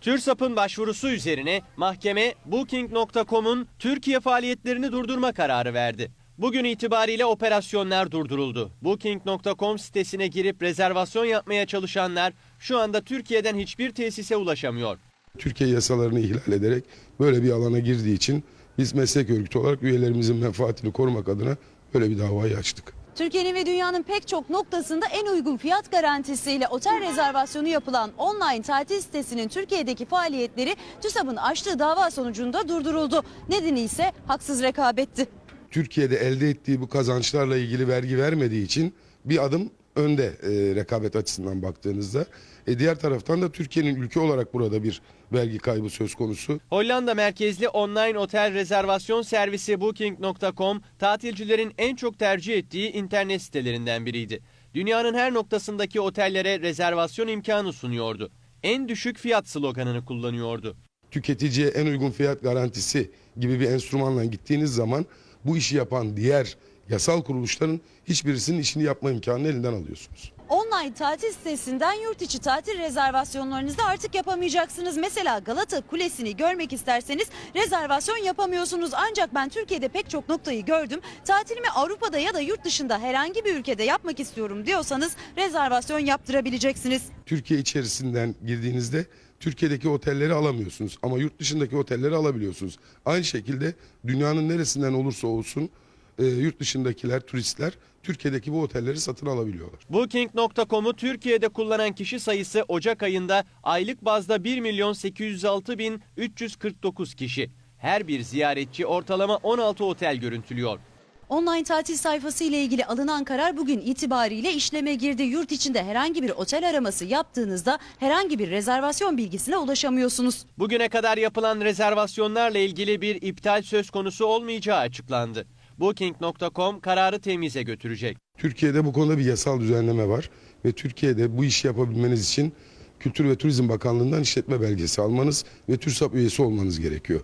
TÜRSAP'ın başvurusu üzerine mahkeme Booking.com'un Türkiye faaliyetlerini durdurma kararı verdi. Bugün itibariyle operasyonlar durduruldu. Booking.com sitesine girip rezervasyon yapmaya çalışanlar şu anda Türkiye'den hiçbir tesise ulaşamıyor. Türkiye yasalarını ihlal ederek böyle bir alana girdiği için biz meslek örgütü olarak üyelerimizin menfaatini korumak adına böyle bir davayı açtık. Türkiye'nin ve dünyanın pek çok noktasında en uygun fiyat garantisiyle otel rezervasyonu yapılan online tatil sitesinin Türkiye'deki faaliyetleri TÜSAB'ın açtığı dava sonucunda durduruldu. Nedeni ise haksız rekabetti. Türkiye'de elde ettiği bu kazançlarla ilgili vergi vermediği için bir adım önde e, rekabet açısından baktığınızda. E, diğer taraftan da Türkiye'nin ülke olarak burada bir vergi kaybı söz konusu. Hollanda merkezli online otel rezervasyon servisi Booking.com tatilcilerin en çok tercih ettiği internet sitelerinden biriydi. Dünyanın her noktasındaki otellere rezervasyon imkanı sunuyordu. En düşük fiyat sloganını kullanıyordu. Tüketiciye en uygun fiyat garantisi gibi bir enstrümanla gittiğiniz zaman bu işi yapan diğer yasal kuruluşların hiçbirisinin işini yapma imkanını elinden alıyorsunuz. Online tatil sitesinden yurt içi tatil rezervasyonlarınızı artık yapamayacaksınız. Mesela Galata Kulesi'ni görmek isterseniz rezervasyon yapamıyorsunuz. Ancak ben Türkiye'de pek çok noktayı gördüm. Tatilimi Avrupa'da ya da yurt dışında herhangi bir ülkede yapmak istiyorum diyorsanız rezervasyon yaptırabileceksiniz. Türkiye içerisinden girdiğinizde Türkiye'deki otelleri alamıyorsunuz ama yurt dışındaki otelleri alabiliyorsunuz. Aynı şekilde dünyanın neresinden olursa olsun e, yurt dışındakiler, turistler Türkiye'deki bu otelleri satın alabiliyorlar. Booking.com'u Türkiye'de kullanan kişi sayısı Ocak ayında aylık bazda 1 milyon 806 bin 349 kişi. Her bir ziyaretçi ortalama 16 otel görüntülüyor. Online tatil sayfası ile ilgili alınan karar bugün itibariyle işleme girdi. Yurt içinde herhangi bir otel araması yaptığınızda herhangi bir rezervasyon bilgisine ulaşamıyorsunuz. Bugüne kadar yapılan rezervasyonlarla ilgili bir iptal söz konusu olmayacağı açıklandı. Booking.com kararı temize götürecek. Türkiye'de bu konuda bir yasal düzenleme var ve Türkiye'de bu işi yapabilmeniz için Kültür ve Turizm Bakanlığı'ndan işletme belgesi almanız ve TÜRSAP üyesi olmanız gerekiyor.